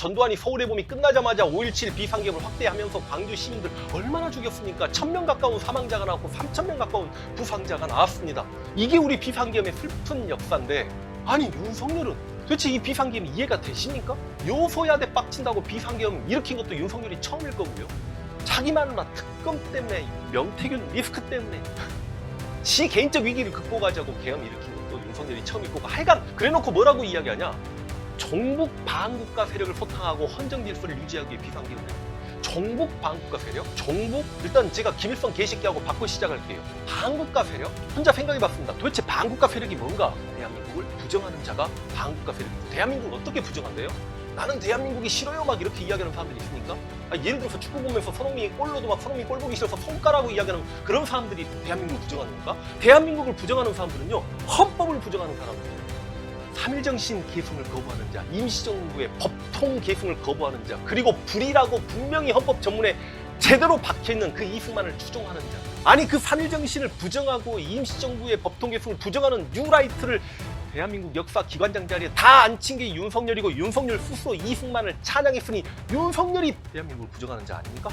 전두환이 서울의 봄이 끝나자마자 5.17 비상계엄을 확대하면서 광주 시민들 얼마나 죽였습니까? 1000명 가까운 사망자가 나왔고 3000명 가까운 부상자가 나왔습니다. 이게 우리 비상계엄의 슬픈 역사인데 아니 윤석열은 도대체 이 비상계엄 이해가 되십니까? 요소야대 빡친다고 비상계엄 일으킨 것도 윤석열이 처음일 거고요. 자기만나 특검 때문에 명태균 리스크 때문에 지 개인적 위기를 극복하자고 계엄 일으킨 것도 윤석열이 처음이고 하여간 그래놓고 뭐라고 이야기하냐 정북 반국가 세력을 소탕하고 헌정 질서를 유지하기 위해 비상계엄을 정북 반국가 세력? 정북? 일단 제가 김일성 개식기하고 바꿔 시작할게요. 반국가 세력? 혼자 생각해봤습니다. 도대체 반국가 세력이 뭔가? 대한민국을 부정하는 자가 반국가 세력이고 대한민국을 어떻게 부정한대요? 나는 대한민국이 싫어요 막 이렇게 이야기하는 사람들이 있으니까 아, 예를 들어서 축구 보면서 손흥민이 골로도 막 손흥민 골 보기 싫어서 손가락으로 이야기하는 그런 사람들이 대한민국을 부정하는 건가? 대한민국을 부정하는 사람들은요 헌법을 부정하는 사람들이에요. 삼일정신 계승을 거부하는 자, 임시정부의 법통 계승을 거부하는 자, 그리고 불이라고 분명히 헌법 전문에 제대로 박혀있는 그 이승만을 추종하는 자. 아니 그 삼일정신을 부정하고 임시정부의 법통 계승을 부정하는 뉴라이트를 대한민국 역사 기관장 자리에 다 앉힌 게 윤석열이고 윤석열 스스로 이승만을 찬양했으니 윤석열이 대한민국을 부정하는 자 아닙니까?